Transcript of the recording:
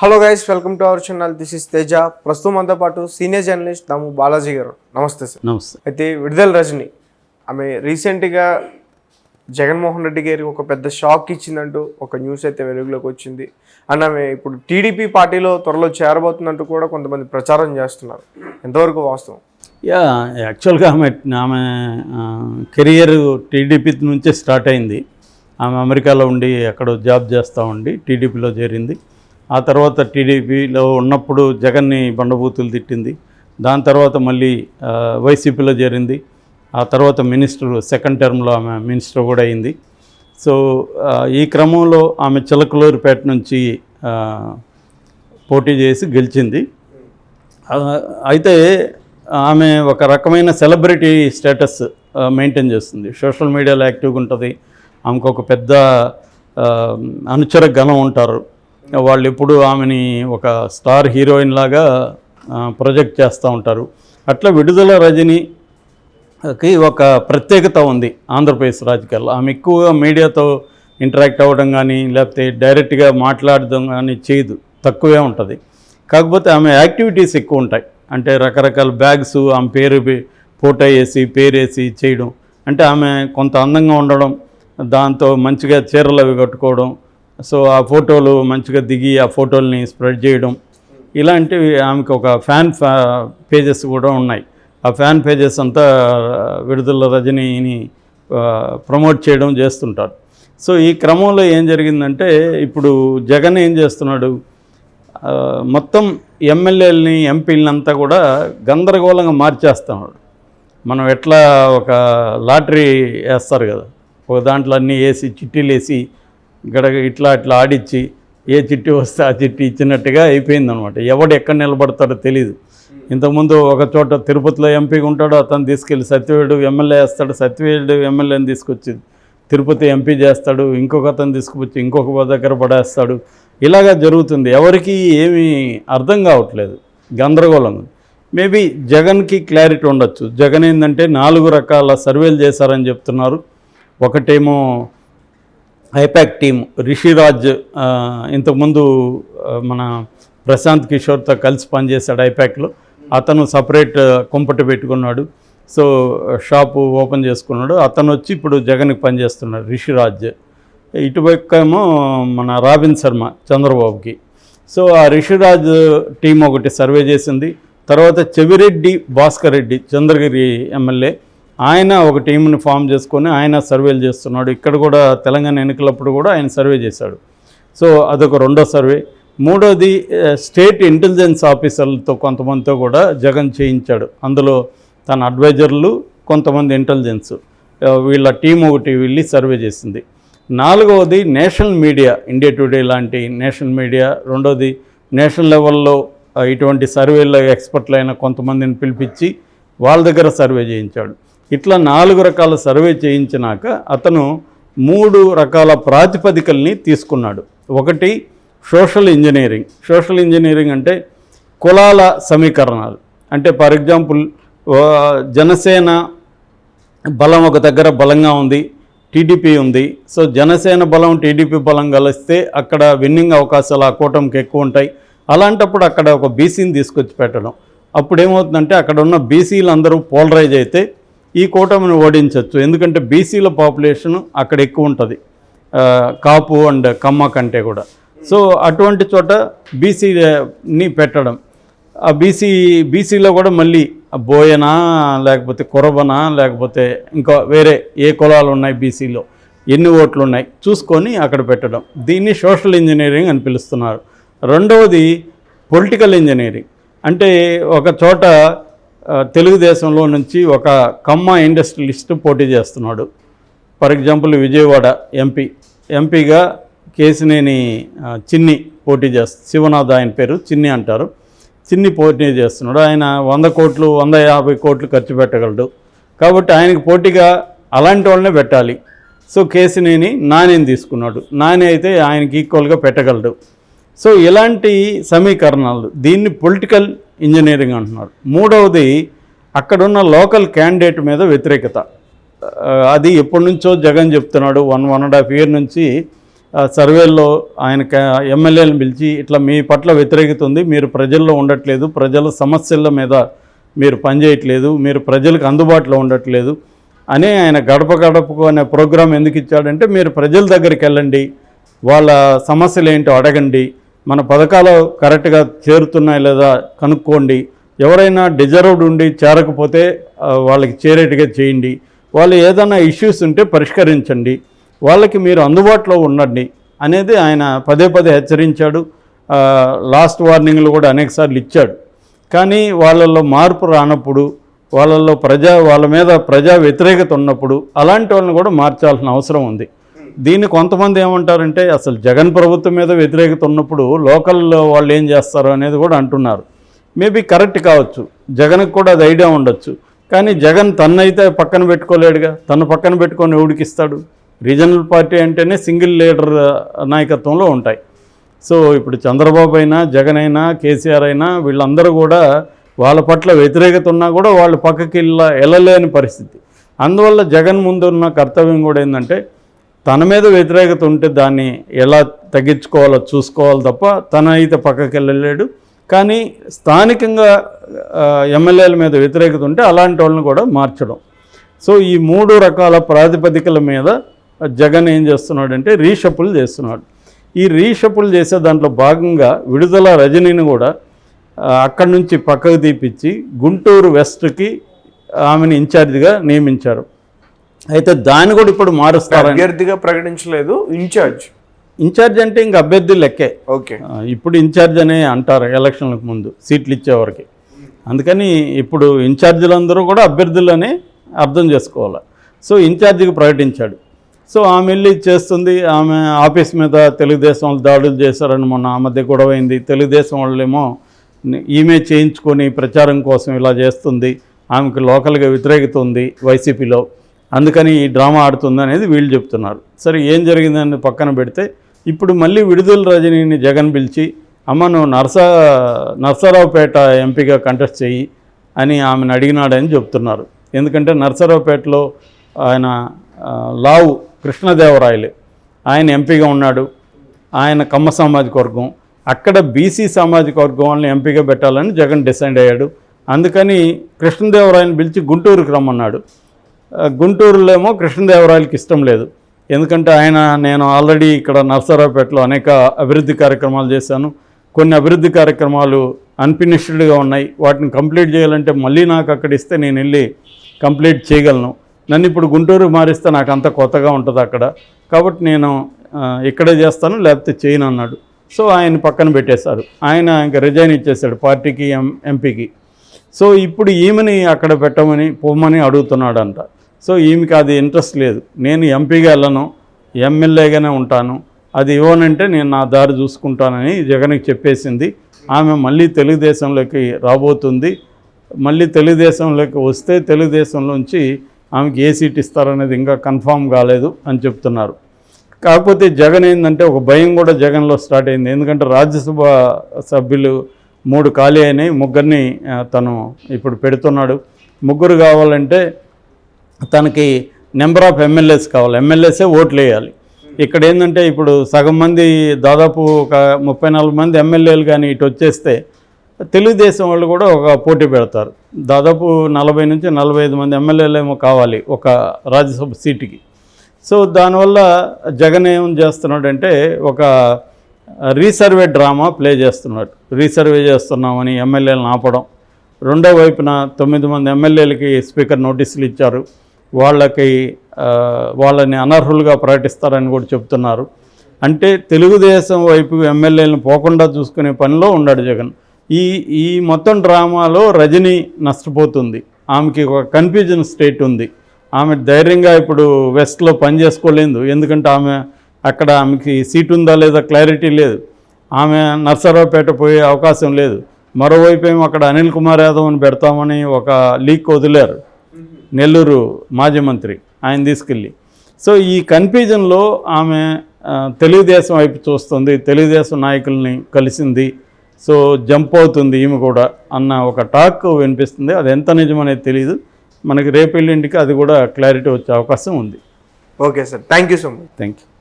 Hello guys welcome to our channel this is Teja ప్రస్తుతం మనతో పాటు సీనియర్ జర్నలిస్ట్ దాము బాలాజీ గారు. నమస్తే సార్. నమస్తే. అయితే విడుదల రజని ఆమె రీసెంట్గా జగన్మోహన్ రెడ్డి గారికి ఒక పెద్ద షాక్ ఇచ్చిందంటూ ఒక న్యూస్ అయితే వెలుగులోకి వచ్చింది. అండ్ ఆమె ఇప్పుడు టీడీపీ పార్టీలో త్వరలో చేరబోతున్నట్టు కూడా కొంతమంది ప్రచారం చేస్తున్నారు. ఎంతవరకు వాస్తవం? యా యాక్చువల్గా ఆమె ఆమె కెరియర్ టీడీపీ నుంచే స్టార్ట్ అయింది. ఆమె అమెరికాలో ఉండి అక్కడ జాబ్ చేస్తూ ఉండి టీడీపీలో చేరింది. ఆ తర్వాత టీడీపీలో ఉన్నప్పుడు జగన్ని బండబూతులు తిట్టింది. దాని తర్వాత మళ్ళీ వైసీపీలో చేరింది. ఆ తర్వాత మినిస్టర్ సెకండ్ టర్మ్లో ఆమె మినిస్టర్ కూడా అయింది. సో ఈ క్రమంలో ఆమె చిలకలూరుపేట నుంచి పోటీ చేసి గెలిచింది. అయితే ఆమె ఒక రకమైన సెలబ్రిటీ స్టేటస్ మెయింటైన్ చేస్తుంది. సోషల్ మీడియాలో యాక్టివ్గా ఉంటుంది. ఆమెకు ఒక పెద్ద అనుచర గణం ఉంటారు. వాళ్ళు ఎప్పుడు ఆమెని ఒక స్టార్ హీరోయిన్ లాగా ప్రొజెక్ట్ చేస్తూ ఉంటారు. అట్లా విడుదల రజనీకి ఒక ప్రత్యేకత ఉంది ఆంధ్రప్రదేశ్ రాజకీయాల్లో. ఆమె ఎక్కువగా మీడియాతో ఇంటరాక్ట్ అవ్వడం కానీ లేకపోతే డైరెక్ట్గా మాట్లాడడం కానీ చేయదు తక్కువే ఉంటుంది. కాకపోతే ఆమె యాక్టివిటీస్ ఎక్కువ ఉంటాయి. అంటే రకరకాల బ్యాగ్స్ ఆమె పేరు ఫోటో వేసి పేరేసి చేయడం. అంటే ఆమె కొంత అందంగా ఉండడం దాంతో మంచిగా చీరలు అవి కట్టుకోవడం సో ఆ ఫోటోలు మంచిగా దిగి ఆ ఫోటోల్ని స్ప్రెడ్ చేయడం ఇలాంటివి ఆమెకు ఒక ఫ్యాన్ పేజెస్ కూడా ఉన్నాయి. ఆ ఫ్యాన్ పేజెస్ అంతా విడుదల రజనీని ప్రమోట్ చేయడం చేస్తుంటారు. సో ఈ క్రమంలో ఏం జరిగిందంటే ఇప్పుడు జగన్ ఏం చేస్తున్నాడు మొత్తం ఎమ్మెల్యేలని ఎంపీలని అంతా కూడా గందరగోళంగా మార్చేస్తున్నాడు. మనం ఎట్లా ఒక లాటరీ వేస్తారు కదా ఒక దాంట్లో అన్నీ వేసి చిట్టీలు వేసి ఇక్కడ ఇట్లా అట్లా ఆడిచ్చి ఏ చిట్టి వస్తే ఆ చిట్టి ఇచ్చినట్టుగా అయిపోయిందనమాట. ఎవడు ఎక్కడ నిలబడతాడో తెలియదు ఇంతకుముందు ఒక చోట తిరుపతిలో ఎంపీగా ఉంటాడో అతను తీసుకెళ్ళి సత్యవేడు ఎమ్మెల్యే వేస్తాడు సత్యవేడు ఎమ్మెల్యేని తీసుకొచ్చి తిరుపతి ఎంపీ చేస్తాడు ఇంకొక అతను తీసుకువచ్చి ఇంకొక దగ్గర పడేస్తాడు. ఇలాగా జరుగుతుంది. ఎవరికి ఏమీ అర్థం కావట్లేదు. గందరగోళం మేబీ జగన్కి క్లారిటీ ఉండొచ్చు. జగన్ ఏంటంటే నాలుగు రకాల సర్వేలు చేశారని చెప్తున్నారు. ఒకటేమో ఐపాక్ టీం రిషిరాజ్ ఇంతకుముందు మన ప్రశాంత్ కిషోర్తో కలిసి పనిచేశాడు ఐపాక్లో అతను సపరేట్ కుంపటి పెట్టుకున్నాడు. సో షాపు ఓపెన్ చేసుకున్నాడు. అతను వచ్చి ఇప్పుడు జగన్కి పనిచేస్తున్నాడు రిషిరాజ్. ఇటుపక్కేమో మన రాబిన్ శర్మ చంద్రబాబుకి. సో ఆ రిషిరాజ్ టీం ఒకటి సర్వే చేసింది. తర్వాత చెవిరెడ్డి భాస్కర్ రెడ్డి చంద్రగిరి ఎమ్మెల్యే. ఆయన ఒక టీంని ఫామ్ చేసుకొని ఆయన సర్వేలు చేస్తున్నాడు. ఇక్కడ కూడా తెలంగాణ ఎన్నికలప్పుడు కూడా ఆయన సర్వే చేశాడు. సో అదొక రెండో సర్వే. మూడోది స్టేట్ ఇంటెలిజెన్స్ ఆఫీసర్లతో కొంతమందితో కూడా జగన్ చేయించాడు. అందులో తన అడ్వైజర్లు కొంతమంది ఇంటెలిజెన్స్ వీళ్ళ టీం ఒకటి వెళ్ళి సర్వే చేసింది. నాలుగవది నేషనల్ మీడియా ఇండియా టుడే లాంటి నేషనల్ మీడియా. రెండోది నేషనల్ లెవెల్లో ఇటువంటి సర్వేలో ఎక్స్పర్ట్లు అయిన కొంతమందిని పిలిపించి వాళ్ళ దగ్గర సర్వే చేయించాడు. ఇట్లా నాలుగు రకాల సర్వే చేయించినాక అతను మూడు రకాల ప్రాతిపదికల్ని తీసుకున్నాడు. ఒకటి సోషల్ ఇంజనీరింగ్. సోషల్ ఇంజనీరింగ్ అంటే కులాల సమీకరణాలు. అంటే ఫర్ ఎగ్జాంపుల్ జనసేన బలం ఒక దగ్గర బలంగా ఉంది టీడీపీ ఉంది. సో జనసేన బలం టీడీపీ బలం కలిస్తే అక్కడ విన్నింగ్ అవకాశాలు ఆ కూటమికి ఎక్కువ ఉంటాయి. అలాంటప్పుడు అక్కడ ఒక బీసీని తీసుకొచ్చి పెట్టడం. అప్పుడు ఏమవుతుందంటే అక్కడ ఉన్న బీసీలు అందరూ పోలరైజ్ అయితే ఈ కూటమిని ఓడించవచ్చు ఎందుకంటే బీసీల పాపులేషన్ అక్కడ ఎక్కువ ఉంటుంది. కాపు అండ్ కమ్మ కంటే కూడా. సో అటువంటి చోట బీసీని పెట్టడం. ఆ బీసీ బీసీలో కూడా మళ్ళీ ఆ బోయనా లేకపోతే కురబనా లేకపోతే ఇంకా వేరే ఏ కులాలు ఉన్నాయి బీసీలో? ఎన్ని ఓట్లు ఉన్నాయి? చూసుకొని అక్కడ పెట్టడం. దీన్ని సోషల్ ఇంజనీరింగ్ అని పిలుస్తున్నారు. రెండవది పొలిటికల్ ఇంజనీరింగ్. అంటే ఒక చోట తెలుగుదేశంలో నుంచి ఒక కమ్మ ఇండస్ట్రియలిస్ట్ పోటీ చేస్తున్నాడు. For example Vijayawada MP. ఎంపీగా కేసినేని చిన్ని పోటీ చేస్త శివనాథ్ ఆయన పేరు చిన్ని అంటారు. చిన్ని పోటీ చేస్తున్నాడు. ఆయన వంద కోట్లు వంద యాభై కోట్లు ఖర్చు పెట్టగలడు. కాబట్టి ఆయనకి పోటీగా అలాంటి వాళ్ళనే పెట్టాలి. సో కేసినేని నానిని తీసుకున్నాడు. నానే అయితే ఆయనకి ఈక్వల్గా పెట్టగలడు. సో ఇలాంటి సమీకరణాలు దీన్ని పొలిటికల్ ఇంజనీరింగ్ అంటున్నారు. మూడవది అక్కడున్న లోకల్ క్యాండిడేట్ మీద వ్యతిరేకత. అది ఎప్పటి నుంచో జగన్ చెప్తున్నాడు one one and half year నుంచి సర్వేల్లో ఆయన ఎమ్మెల్యేలను పిలిచి ఇట్లా మీ పట్ల వ్యతిరేకత ఉంది మీరు ప్రజల్లో ఉండట్లేదు ప్రజల సమస్యల మీద మీరు పనిచేయట్లేదు మీరు ప్రజలకు అందుబాటులో ఉండట్లేదు అని ఆయన గడప గడపకు అనే ప్రోగ్రాం ఎందుకు ఇచ్చాడంటే మీరు ప్రజల దగ్గరికి వెళ్ళండి వాళ్ళ సమస్యలు ఏంటో అడగండి మన పథకాలు కరెక్ట్గా చేరుతున్నాయి లేదా కనుక్కోండి. ఎవరైనా డిజర్వ్డ్ ఉండి చేరకపోతే వాళ్ళకి చేరేట్టుగా చేయండి. వాళ్ళు ఏదైనా ఇష్యూస్ ఉంటే పరిష్కరించండి. వాళ్ళకి మీరు అందుబాటులో ఉండండి అనేది ఆయన పదే పదే హెచ్చరించాడు. లాస్ట్ వార్నింగ్లు కూడా అనేకసార్లు ఇచ్చాడు. కానీ వాళ్ళల్లో మార్పు రానప్పుడు వాళ్ళల్లో ప్రజా వాళ్ళ మీద ప్రజా వ్యతిరేకత ఉన్నప్పుడు అలాంటి వాళ్ళని కూడా మార్చాల్సిన అవసరం ఉంది. దీన్ని కొంతమంది ఏమంటారంటే అసలు జగన్ ప్రభుత్వం మీద వ్యతిరేకత ఉన్నప్పుడు లోకల్లో వాళ్ళు ఏం చేస్తారు అనేది కూడా అంటున్నారు. మేబీ కరెక్ట్ కావచ్చు. జగన్కి కూడా అది ఐడియా ఉండొచ్చు. కానీ జగన్ తన్నైతే పక్కన పెట్టుకోలేడుగా? తను పక్కన పెట్టుకొని ఎవడికిస్తాడు రీజనల్ పార్టీ అంటేనే సింగిల్ లీడర్ నాయకత్వంలో ఉంటాయి. సో ఇప్పుడు చంద్రబాబు అయినా జగన్ అయినా కేసీఆర్ అయినా వీళ్ళందరూ కూడా వాళ్ళ పట్ల వ్యతిరేకత ఉన్నా కూడా వాళ్ళు పక్కకి వెళ్ళలేని పరిస్థితి. అందువల్ల జగన్ ముందున్న కర్తవ్యం కూడా ఏంటంటే తన మీద వ్యతిరేకత ఉంటే దాన్ని ఎలా తగ్గించుకోవాలో చూసుకోవాలి తప్ప తన అయితే పక్కకి వెళ్ళలేడు కానీ స్థానికంగా ఎమ్మెల్యేల మీద వ్యతిరేకత ఉంటే అలాంటి వాళ్ళని కూడా మార్చడం. సో ఈ మూడు రకాల ప్రాతిపదికల మీద జగన్ ఏం చేస్తున్నాడంటే రీషఫుల్ చేస్తున్నాడు. ఈ రీషఫుల్ చేసే దాంట్లో భాగంగా విడుదల రజనీని కూడా అక్కడి నుంచి పక్కకు తీపిచ్చి గుంటూరు వెస్ట్కి ఆమెను ఇన్ఛార్జిగా నియమించారు. అయితే దాన్ని కూడా ఇప్పుడు మారుస్తారని. అభ్యర్థిగా ప్రకటించలేదు ఇన్ఛార్జ్. ఇన్ఛార్జ్ అంటే ఇంక అభ్యర్థి లెక్కే. ఓకే. ఇప్పుడు ఇన్ఛార్జ్ అనే అంటారు ఎలక్షన్లకు ముందు సీట్లు ఇచ్చేవారికి అందుకని ఇప్పుడు ఇన్ఛార్జీలందరూ కూడా అభ్యర్థులనే అర్థం చేసుకోవాలి. సో ఇన్ఛార్జికి ప్రకటించాడు. సో ఆమె వెళ్ళి చేస్తుంది ఆమె ఆఫీస్ మీద తెలుగుదేశం వాళ్ళు దాడులు చేశారని మొన్న ఆ మధ్య గొడవ అయింది. తెలుగుదేశం వాళ్ళేమో ఈమె చేయించుకొని ప్రచారం కోసం ఇలా చేస్తుంది ఆమెకు లోకల్గా వ్యతిరేకత ఉంది వైసీపీలో. అందుకని ఈ డ్రామా ఆడుతుంది అనేది వీళ్ళు చెప్తున్నారు. సరే ఏం జరిగిందని పక్కన పెడితే ఇప్పుడు మళ్ళీ విడుదల రజనీని జగన్ పిలిచి అమ్మ నువ్వు నర్సా నర్సరావుపేట ఎంపీగా కంటెస్ట్ చేయి అని ఆమెను అడిగినాడని చెప్తున్నారు. ఎందుకంటే నర్సరావుపేటలో ఆయన లావు కృష్ణదేవరాయలు. ఆయన ఎంపీగా ఉన్నాడు. ఆయన కమ్మ సామాజిక వర్గం. అక్కడ బీసీ సామాజిక వర్గం వాళ్ళని ఎంపీగా పెట్టాలని జగన్ డిసైడ్ అయ్యాడు. అందుకని కృష్ణదేవరాయని పిలిచి గుంటూరుకి రమ్మన్నాడు. గుంటూరులో ఏమో కృష్ణదేవరాయలకి ఇష్టం లేదు. ఎందుకంటే ఆయన నేను ఆల్రెడీ ఇక్కడ నర్సరావుపేటలో అనేక అభివృద్ధి కార్యక్రమాలు చేశాను. కొన్ని అభివృద్ధి కార్యక్రమాలు అన్ఫినిష్డ్గా ఉన్నాయి. వాటిని కంప్లీట్ చేయాలంటే మళ్ళీ నాకు అక్కడ ఇస్తే నేను వెళ్ళి కంప్లీట్ చేయగలను. నన్ను ఇప్పుడు గుంటూరు మారిస్తే నాకు అంత కొత్తగా ఉంటుంది అక్కడ. కాబట్టి నేను ఇక్కడే చేస్తాను లేకపోతే చేయను అన్నాడు. సో ఆయన పక్కన పెట్టేశారు. ఆయన ఇంకా రిజైన్ ఇచ్చేశాడు పార్టీకి ఎం ఎంపీకి. సో ఇప్పుడు ఈమెని అక్కడ పెట్టమని పొమ్మని అడుగుతున్నాడంట. సో ఈమెకి అది ఇంట్రెస్ట్ లేదు. నేను ఎంపీగా వెళ్ళను ఎమ్మెల్యేగానే ఉంటాను. అది ఇవ్వనంటే నేను నా దారి చూసుకుంటానని జగన్కి చెప్పేసింది. ఆమె మళ్ళీ తెలుగుదేశంలోకి రాబోతుంది. మళ్ళీ తెలుగుదేశంలోకి వస్తే తెలుగుదేశంలోంచి ఆమెకి ఏ సీట్ ఇస్తారనేది ఇంకా కన్ఫామ్ కాలేదు అని చెప్తున్నారు. కాకపోతే జగన్ ఏంటంటే ఒక భయం కూడా జగన్లో స్టార్ట్ అయింది. ఎందుకంటే రాజ్యసభ సభ్యులు మూడు ఖాళీ అయినాయి. ముగ్గురిని తను ఇప్పుడు పెడుతున్నాడు. ముగ్గురు కావాలంటే తనకి నెంబర్ ఆఫ్ ఎమ్మెల్యేస్ కావాలి. ఎమ్మెల్యేసే ఓట్లు వేయాలి ఇక్కడ ఏంటంటే ఇప్పుడు సగం మంది దాదాపు ఒక ముప్పై నాలుగు మంది ఎమ్మెల్యేలు కానీ ఇటు వచ్చేస్తే తెలుగుదేశం వాళ్ళు కూడా ఒక పోటీ పెడతారు. దాదాపు నలభై నుంచి నలభై ఐదు మంది ఎమ్మెల్యేలు ఏమో కావాలి ఒక రాజ్యసభ సీటుకి. సో దానివల్ల జగన్ ఏం చేస్తున్నాడంటే ఒక రీసర్వే డ్రామా ప్లే చేస్తున్నాడు. రీసర్వే చేస్తున్నామని ఎమ్మెల్యేలను ఆపడం. రెండో వైపున తొమ్మిది మంది ఎమ్మెల్యేలకి స్పీకర్ నోటీసులు ఇచ్చారు. వాళ్ళకి వాళ్ళని అనర్హులుగా ప్రకటిస్తారని కూడా చెప్తున్నారు. అంటే తెలుగుదేశం వైపు ఎమ్మెల్యేలను పోకుండా చూసుకునే పనిలో ఉన్నాడు జగన్. ఈ ఈ మొత్తం డ్రామాలో రజనీ నష్టపోతుంది. ఆమెకి ఒక కన్ఫ్యూజన్ స్టేట్ ఉంది. ఆమె ధైర్యంగా ఇప్పుడు వెస్ట్లో పని చేసుకోలేదు. ఎందుకంటే ఆమె అక్కడ ఆమెకి సీట్ ఉందా లేదా క్లారిటీ లేదు. ఆమె నర్సరావుపేట పోయే అవకాశం లేదు. మరోవైపు ఏమో అక్కడ అనిల్ కుమార్ యాదవ్ని పెడతామని ఒక లీక్ వదిలారు. నెల్లూరు మాజీ మంత్రి ఆయన తీసుకెళ్ళి. సో ఈ కన్ఫ్యూజన్లో ఆమె తెలుగుదేశం వైపు చూస్తుంది తెలుగుదేశం నాయకుల్ని కలిసింది సో జంప్ అవుతుంది ఈమె కూడా అన్న ఒక టాక్ వినిపిస్తుంది. అది ఎంత నిజమనేది తెలియదు మనకి రేపు ఎల్లుండికి అది కూడా క్లారిటీ వచ్చే అవకాశం ఉంది. Okay sir. Thank you so much. Thank you